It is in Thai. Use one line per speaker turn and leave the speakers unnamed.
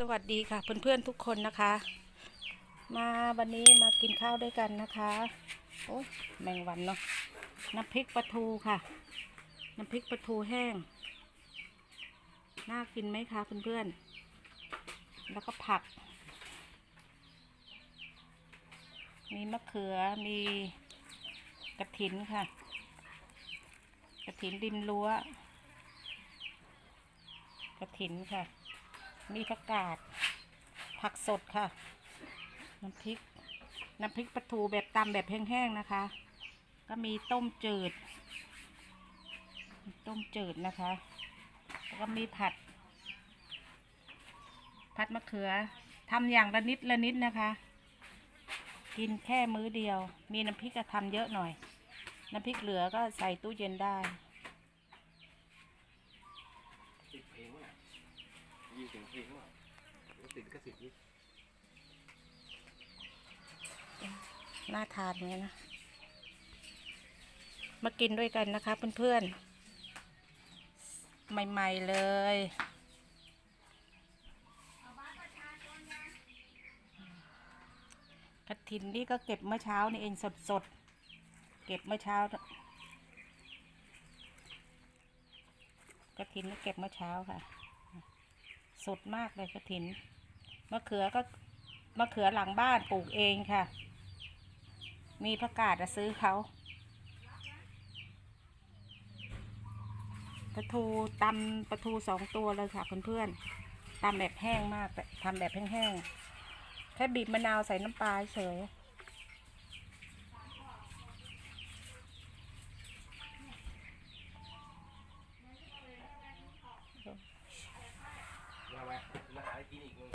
สวัสดีค่ะเพื่อนๆทุกคนนะคะ มาวันนี้มากินข้าวด้วยกันนะคะโอ้แมงวันเนาะน้ำพริกปลาทูค่ะ น้ำพริกปลาทูแห้ง น่ากินไหมคะเพื่อนๆแล้วก็ผัก มีมะเขือมีกระถินค่ะ กระถินริมรั้วกระถินค่ะ มีผักกาด ผักสดค่ะ น้ำพริก น้ำพริกปลาทูแบบตำแบบแห้งๆนะคะ ก็มีต้มจืด ต้มจืดนะคะ แล้วก็มีผัด ผัดมะเขือทำอย่างละนิดละนิดนะคะ กินแค่มื้อเดียว มีน้ำพริกก็ทำเยอะหน่อย น้ำพริกเหลือก็ใส่ตู้เย็นได้
ติดเพลงว่ะ ยินเสียงเพลงว่ะแล้วติดก็สิบนิด
น่าทานเนี้ยนะ มากินด้วยกันนะคะเพื่อนๆ ใหม่ๆเลยกระถินนี่ก็เก็บเมื่อเช้านี่เองสดๆ เก็บเมื่อเช้ากระถินนี่เก็บเมื่อเช้าค่ะ สดมากเลยกระถินมะเขือก็มะเขือหลังบ้านปลูกเองค่ะ มีประกาศจะซื้อเขาปลาทูตำปลาทูสองตัวเลยค่ะเพื่อนๆตำแบบแห้งมากแต่ทำแบบแห้งๆแค่บีบมะนาวใส่น้ำปลาเฉย
มาหาอะไกินอีกมึง